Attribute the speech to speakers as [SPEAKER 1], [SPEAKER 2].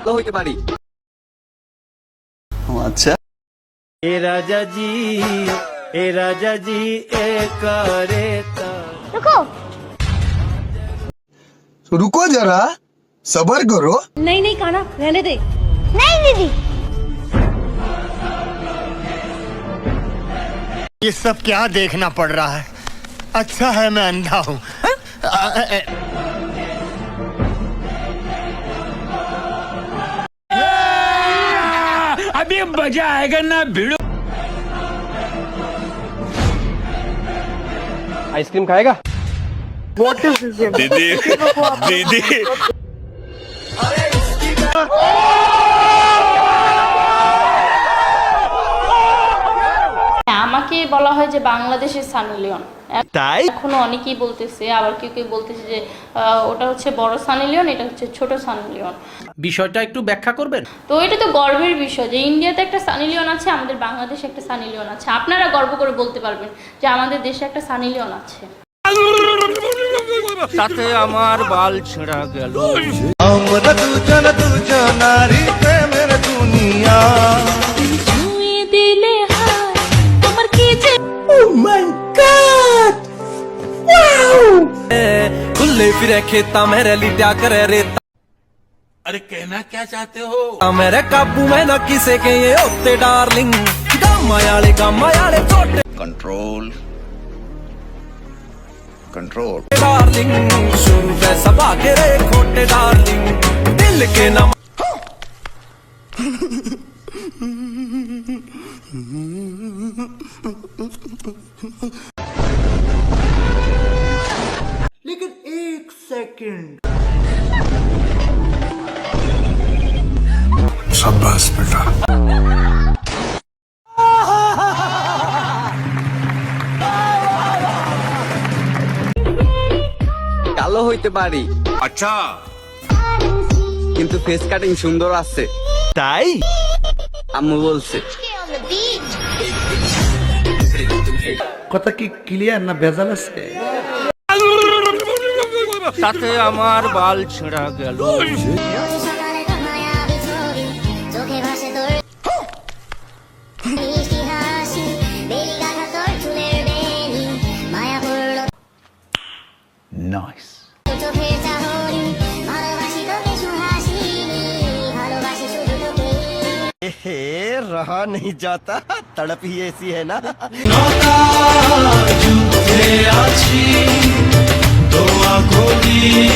[SPEAKER 1] ভালো হইতে পারি
[SPEAKER 2] ও আচ্ছা
[SPEAKER 3] ए राजा जी ए राजा जी ए करे
[SPEAKER 4] रुको
[SPEAKER 5] रुको जरा सबर करो
[SPEAKER 4] नहीं नहीं काना रहने दे नहीं दीदी
[SPEAKER 6] ये सब क्या देखना पड़ रहा है अच्छा है मैं अंधा हूँ
[SPEAKER 3] अभी मजा आएगा ना भिड़ो
[SPEAKER 1] आइसक्रीम खाएगा
[SPEAKER 7] दीदी दीदी
[SPEAKER 8] হ্যাঁ, আমাকে বলা হয় যে বাংলাদেশের সানি লিওন
[SPEAKER 3] তাই?
[SPEAKER 8] এখনও অনেকেই বলতেছে আবার কেউ কেউ বলতেছে যে আহ, ওটা হচ্ছে বড় সানি লিওন এটা হচ্ছে ছোট সানি লিওন।
[SPEAKER 3] বিষয়টা একটু ব্যাখ্যা করবেন?
[SPEAKER 8] তো এটা তো গর্বের বিষয় যে ইন্ডিয়াতে একটা সানি লিওন আছে আমাদের বাংলাদেশে একটা সানি লিওন আছে। আপনারা গর্ব করে বলতে পারবেন যে আমাদের দেশে একটা সানি লিওন আছে।
[SPEAKER 3] তাতে আমার বাল ছেঁড়া গেল।
[SPEAKER 2] আমরা দুজন দুজনারি প্রেমের দুনিয়া।
[SPEAKER 1] खुले फिरे खेता मेरे लिट्या करे रेता
[SPEAKER 7] अरे कहना क्या चाहते हो?
[SPEAKER 1] मेरे काबू में न किसे के ये होते डार्लिंग। गामा वाले गामा वाले छोटे
[SPEAKER 7] कंट्रोल कंट्रोल
[SPEAKER 1] डार्लिंग शुरू से सब आगे रे खोटे डार्लिंग। दिल के नम
[SPEAKER 5] সেকেন্ড সাব্বাস বেটা
[SPEAKER 1] কালো হইতে পারি।
[SPEAKER 7] আচ্ছা।
[SPEAKER 1] কিন্তু ফেস কাটিং সুন্দর আছে।
[SPEAKER 3] তাই?
[SPEAKER 1] আম্মু বলছে।
[SPEAKER 2] কথা কি ক্লিয়ার না ভেজাল আছে?
[SPEAKER 3] তাতে আমার বাল ছেঁড়া গেল
[SPEAKER 4] সকালে মায়াবী ছবি চোখে ভাসে তোর মিষ্টি হাসি বেলি গাথা তোর চুলের বেনি মায়া পড়লো
[SPEAKER 2] নাইস
[SPEAKER 4] চোখের চাহনি ভালোবাসি তোকে সুহাসিনী ভালোবাসি শুধু তোকে
[SPEAKER 6] हे रहा नहीं जाता तड़प ही ऐसी है ना
[SPEAKER 3] acolit